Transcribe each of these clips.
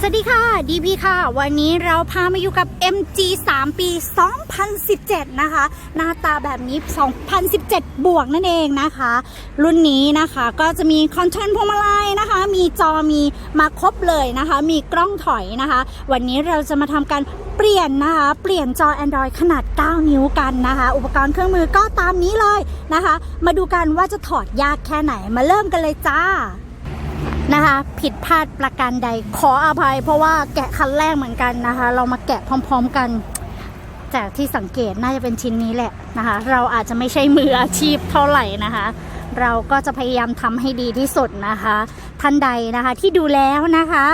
สวัสดีค่ะ DP ค่ะ วันนี้เราพามาอยู่กับ MG 3 ปี 2017 นะคะ หน้าตาแบบนี้ 2017 บวกนั่นเองนะคะ รุ่นนี้นะคะก็จะมีคอนโทรลพวงมาลัยนะคะ มีจอมีมาครบเลยนะคะ มีกล้องถอยนะคะ วันนี้เราจะมาทำการเปลี่ยนนะคะ เปลี่ยนจอ Android ขนาด 9 นิ้วกันนะคะ อุปกรณ์เครื่องมือก็ตามนี้เลยนะคะ มาดูกันว่าจะถอดยากแค่ไหนมาเริ่มกันเลยจ้า นะคะ ผิดพลาดประการใดขออภัย เพราะว่าแกะคันแรกเหมือนกันนะคะ เรามาแกะพร้อม ๆกัน จากที่สังเกตน่าจะเป็นชิ้นนี้แหละนะคะ เราอาจจะไม่ใช่มืออาชีพเท่าไหร่นะคะเราก็จะพยายามทำให้ดีที่สุดนะคะ ท่านใดนะคะที่ดูแล้วนะคะ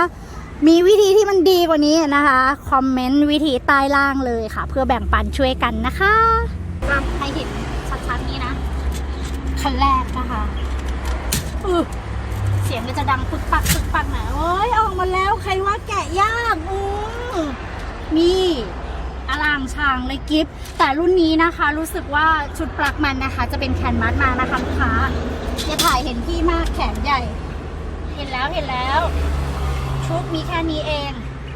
มีวิธีที่มันดีกว่านี้นะคะ คอมเมนต์วิธีใต้ล่างเลยค่ะ เพื่อแบ่งปันช่วยกันนะคะให้เห็นชัดๆนี้นะคันแรกนะคะอือ เสียงก็จะดังปึกปักปึกปักหน่อยโอ้ยออกมาแล้วใครว่าแกะยากอือนี่อลางช่างเลยกิฟแต่รุ่นนี้นะคะ รู้สึกว่าชุดปลักมันนะคะ จะเป็นแคนมัสมานะคะลูกค้าอย่าถ่ายเห็นพี่มากแขนใหญ่ เห็นแล้วเห็นแล้ว ชุดมีแค่นี้เอง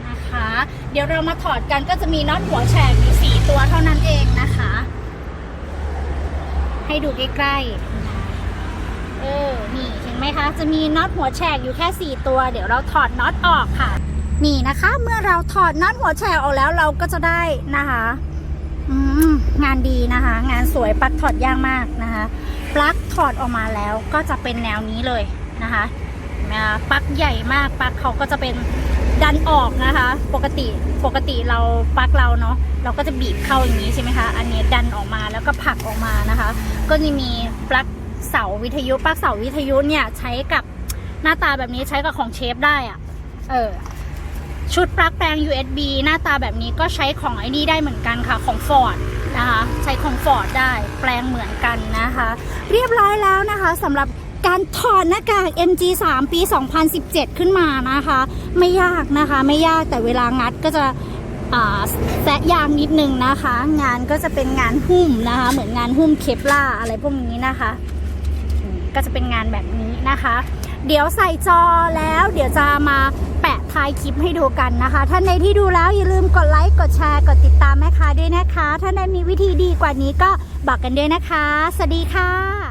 นะคะ เดี๋ยวเรามาถอดกันก็จะมีน็อตหัวแฉกอยู่สี่ตัวเท่านั้นเองนะคะ ให้ดูใกล้ๆ เออ นี่เห็นไหมคะ จะมีน็อตหัวแฉกอยู่แค่ 4 ตัว เดี๋ยวเราถอดน็อตออกค่ะ นี่นะคะ เมื่อเราถอดน็อตหัวแฉกออกแล้วเราก็จะได้นะคะงานดีนะคะ งานสวยปลั๊กถอดยากมากนะคะปลั๊กถอดออกมาแล้วก็จะเป็นแนวนี้เลยนะคะอ่าปลั๊กใหญ่มากปลั๊กเขาก็จะเป็นดันออกนะคะ ปกติปกติเราปลั๊กเราเนาะเราก็จะบีบเข้าอย่างนี้ใช่ไหมคะ อันนี้ดันออกมาแล้วก็ผลักออกมานะคะ ก็จะมีปลั๊ก เสาวิทยุปลั๊กเสาวิทยุเนี่ยใช้กับหน้าตาแบบนี้ใช้กับของเชฟได้อะเออชุดปลั๊กแปลง USB หน้าตาแบบนี้ก็ใช้ของไอ้นี่ได้เหมือนกันค่ะของ Ford นะคะใช้ของ Ford ได้แปลงเหมือนกันนะคะ เรียบร้อยแล้วนะคะสำหรับการถอดหน้ากาก MG 3 ปี 2017 ขึ้นมานะคะ ไม่ยากนะคะ ไม่ยากแต่เวลางัดก็จะแซะยางนิดนึงนะคะ งานก็จะเป็นงานหุ้มนะคะ เหมือนงานหุ้มเคปล่าอะไรพวกนี้นะคะ ก็จะเป็นงานแบบนี้นะคะ เดี๋ยวใส่จอแล้วเดี๋ยวจะมาแปะท้ายคลิปให้ดูกันนะคะ ท่านใดที่ดูแล้วอย่าลืมกดไลค์กดแชร์กดติดตามแม่ค้าด้วยนะคะ ท่านใดมีวิธีดีกว่านี้ก็บอกกันด้วยนะคะ สวัสดีค่ะ